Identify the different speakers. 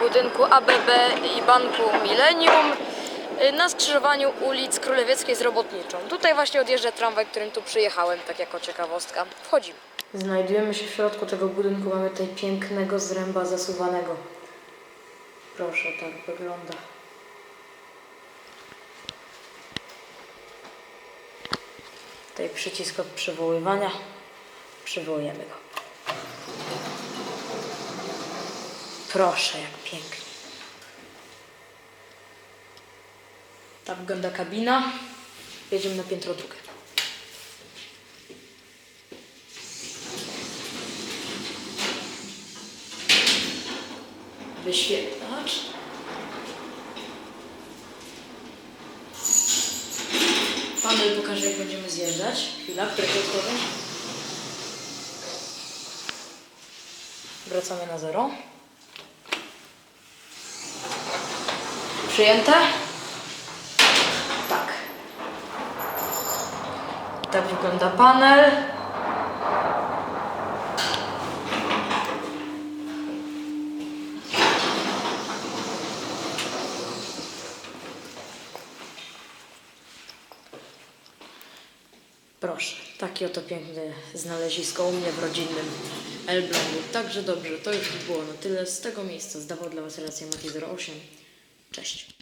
Speaker 1: budynku ABB i Banku Millennium y, na skrzyżowaniu ulic Królewieckiej z Robotniczą. Tutaj właśnie odjeżdża tramwaj, którym tu przyjechałem, tak jako ciekawostka. Wchodzimy. Znajdujemy się w środku tego budynku. Mamy tutaj pięknego zręba zasuwanego. Proszę, tak wygląda. Tutaj przycisk od przywoływania. Przywołujemy go. Proszę, jak pięknie. Tak wygląda kabina. Jedziemy na piętro drugie. Wyświetlacz. Panel pokaże, jak będziemy zjeżdżać. Chwila, które. Wracamy na zero. Przyjęte? Tak. Tak wygląda panel. Proszę, takie oto piękne znalezisko u mnie w rodzinnym Elblągu. Także dobrze, to już by było na tyle z tego miejsca. Zdawał dla Was relację Mati 08. Cześć.